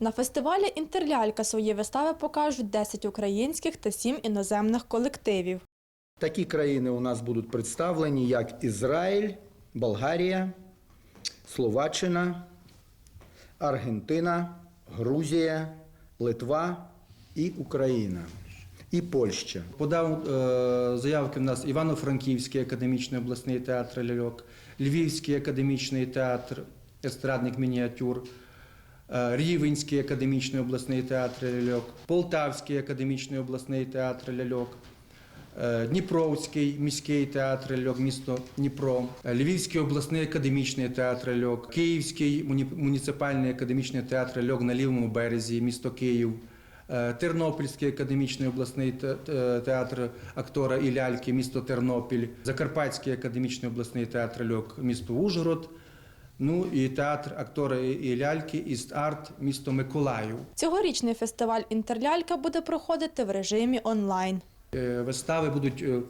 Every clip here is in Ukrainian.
На фестивалі Інтерлялька свої вистави покажуть 10 українських та 7 іноземних колективів. Такі країни у нас будуть представлені, як Ізраїль, Болгарія, Словаччина, Аргентина, Грузія, Литва і Україна, і Польща. Подав е, заявки в нас Івано-Франківський академічний обласний театр ляльок, Львівський академічний театр естрадних мініатюр, Рівенський академічний обласний театр ляльок, Полтавський академічний обласний театр ляльок. е, Дніпровський міський театр ляльок, місто Дніпро, е, Львівський обласний академічний театр ляльок, Київський муніципальний академічний театр ляльок на лівому березі, місто Київ, е, Тернопільський академічний обласний те- те- театр актора і ляльки, місто Тернопіль, Закарпатський академічний обласний театр ляльок, місто Ужгород. Ну і театр актора і ляльки Іст-Арт, місто Миколаїв. Цьогорічний фестиваль Інтерлялька буде проходити в режимі онлайн. Е, Вистави будуть е, е,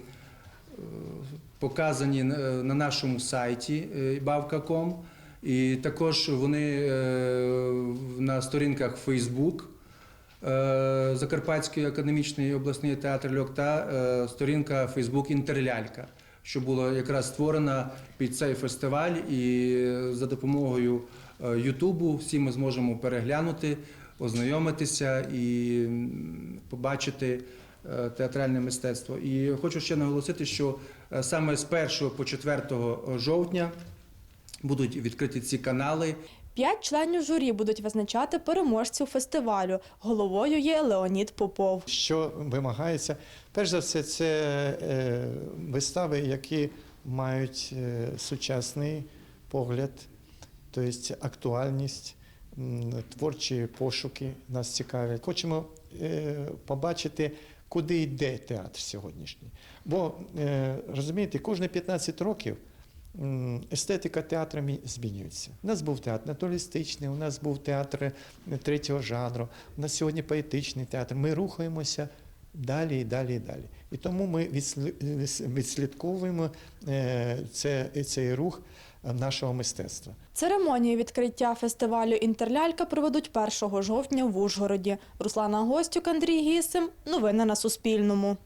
показані на на нашому сайті bavka.com і також вони на сторінках Facebook е, Закарпатський академічний обласний театр льок та сторінка Facebook Інтерлялька, що була якраз створена під цей фестиваль, і е, за допомогою е, Ютубу всі ми зможемо переглянути, ознайомитися і побачити е, театральне мистецтво. І хочу ще наголосити, що саме з 1 по 4 жовтня будуть відкриті ці канали. П'ять членів журі будуть визначати переможців фестивалю. Головою є Леонід Попов. Що вимагається? Перш за все, це е, вистави, які мають е, сучасний погляд, тобто актуальність, творчі пошуки нас цікавлять. Хочемо е, побачити, куди йде театр сьогоднішній. Бо розумієте, кожні 15 років. Естетика театру мі- змінюється. У нас був театр натуралістичний, у нас був театр е, третього жанру, у нас сьогодні поетичний театр. Ми рухаємося далі і далі і далі. І тому ми відслі- відслідковуємо е, це, цей рух е, нашого мистецтва. Церемонію відкриття фестивалю Інтерлялька проведуть 1 жовтня в Ужгороді. Руслана Гостюк, Андрій Гісим. Новини на Суспільному.